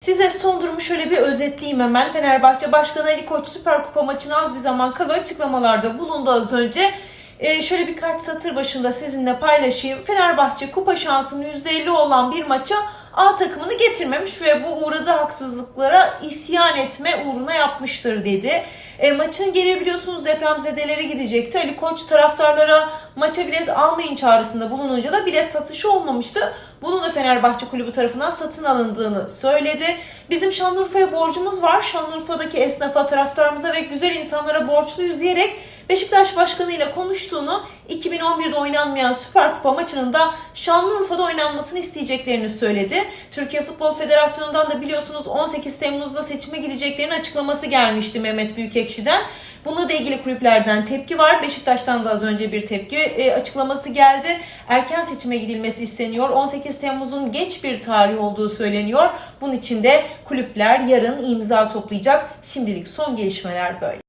Size son durumu şöyle bir özetleyeyim hemen. Fenerbahçe Başkanı Ali Koç Süper Kupa maçına az bir zaman kala açıklamalarda bulundu az önce. Ee, şöyle birkaç satır başında sizinle paylaşayım. Fenerbahçe kupa şansının %50 olan bir maça A takımını getirmemiş ve bu uğradığı haksızlıklara isyan etme uğruna yapmıştır dedi. E, maçın geri biliyorsunuz depremzedelere gidecekti. Ali Koç taraftarlara maça bilet almayın çağrısında bulununca da bilet satışı olmamıştı. Bunun da Fenerbahçe Kulübü tarafından satın alındığını söyledi. Bizim Şanlıurfa'ya borcumuz var. Şanlıurfa'daki esnafa, taraftarımıza ve güzel insanlara borçluyuz diyerek Beşiktaş Başkanı ile konuştuğunu 2011'de oynanmayan Süper Kupa maçının da Şanlıurfa'da oynanmasını isteyeceklerini söyledi. Türkiye Futbol Federasyonu'ndan da biliyorsunuz 18 Temmuz'da seçime gideceklerinin açıklaması gelmişti Mehmet Büyükekşi'den. Bununla da ilgili kulüplerden tepki var. Beşiktaş'tan da az önce bir tepki e, açıklaması geldi. Erken seçime gidilmesi isteniyor. 18 Temmuz'un geç bir tarih olduğu söyleniyor. Bunun için de kulüpler yarın imza toplayacak. Şimdilik son gelişmeler böyle.